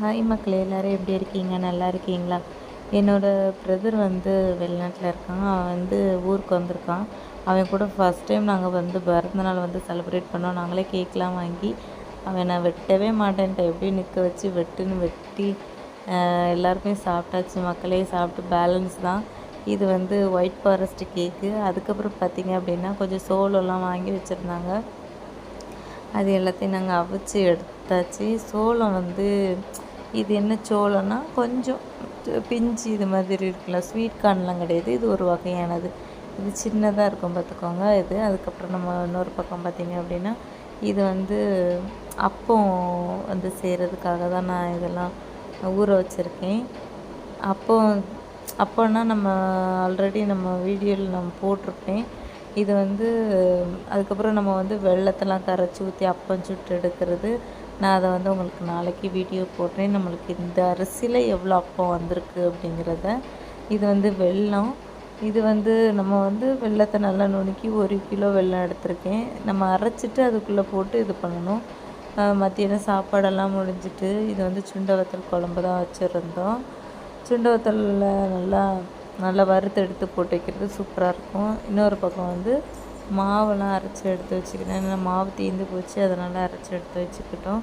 Hi மக்களே எல்லோரும் எப்படி இருக்கீங்க? நல்லா இருக்கீங்களா? என்னோடய பிரதர் வந்து வெளிநாட்டில் இருக்கான். அவன் வந்து ஊருக்கு வந்திருக்கான். அவன் கூட ஃபஸ்ட் டைம் நாங்கள் வந்து பிறந்தநாள் வந்து செலிப்ரேட் பண்ணோம். நாங்களே கேக்லாம் வாங்கி அவன் நான் வெட்டவே மாட்டேன்ட்டு எப்படி நிற்க வச்சு வெட்டுன்னு வெட்டி எல்லாருமே சாப்பிட்டாச்சு. மக்களே சாப்பிட்டு பேலன்ஸ் தான். இது வந்து ஒயிட் ஃபாரஸ்ட் கேக்கு அதுக்கப்புறம் பார்த்திங்க அப்படின்னா கொஞ்சம் சோளம்லாம் வாங்கி வச்சுருந்தாங்க. அது எல்லாத்தையும் நாங்கள் அவிச்சு எடுத்தாச்சு. சோளம் வந்து இது என்ன சோளம்னா கொஞ்சம் பிஞ்சு இது மாதிரி இருக்குல்ல ஸ்வீட் கார்ன்லாம் கிடையாது. இது ஒரு வகையானது. இது சின்னதாக இருக்கும் பார்த்துக்கோங்க இது. அதுக்கப்புறம் நம்ம இன்னொரு பக்கம் பார்த்திங்க அப்படின்னா இது வந்து அப்பம் வந்து செய்கிறதுக்காக தான் நான் இதெல்லாம் ஊற வச்சுருக்கேன். அப்போ அப்போன்னா நம்ம ஆல்ரெடி நம்ம வீடியோவில் நம்ம போட்டிருப்பேன். இது வந்து அதுக்கப்புறம் நம்ம வந்து வெள்ளத்தெல்லாம் கரைச்சி ஊற்றி அப்பம் சுட்டு எடுக்கிறது. நான் அதை வந்து உங்களுக்கு நாளைக்கு வீடியோ போடுறேன். நம்மளுக்கு இந்த அரிசியில் எவ்வளோ அப்பம் வந்திருக்கு அப்படிங்கிறத. இது வந்து வெள்ளம் இது வந்து நம்ம வந்து வெள்ளத்தை நல்லா நுணுக்கி ஒரு கிலோ வெள்ளம் எடுத்திருக்கேன். நம்ம அரைச்சிட்டு அதுக்குள்ளே போட்டு இது பண்ணணும். மத்தியானம் சாப்பாடெல்லாம் முடிஞ்சிட்டு இது வந்து சுண்ட வத்தல் குழம்பு தான் வச்சுருந்தோம். சுண்ட வத்தலில் நல்லா நல்லா வறுத்து எடுத்து போட்டு வைக்கிறது சூப்பராக இருக்கும். இன்னொரு பக்கம் வந்து மாவெல்லாம் அரைச்சி எடுத்து வச்சுக்கிட்டேன். ஏன்னா மாவு தீர்ந்து போச்சு. அதனால் அரைச்சி எடுத்து வச்சுக்கிட்டோம்.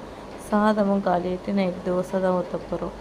சாதமும் காலிட்டு நைட்டு தோசை தான் ஊற்ற போகிறோம்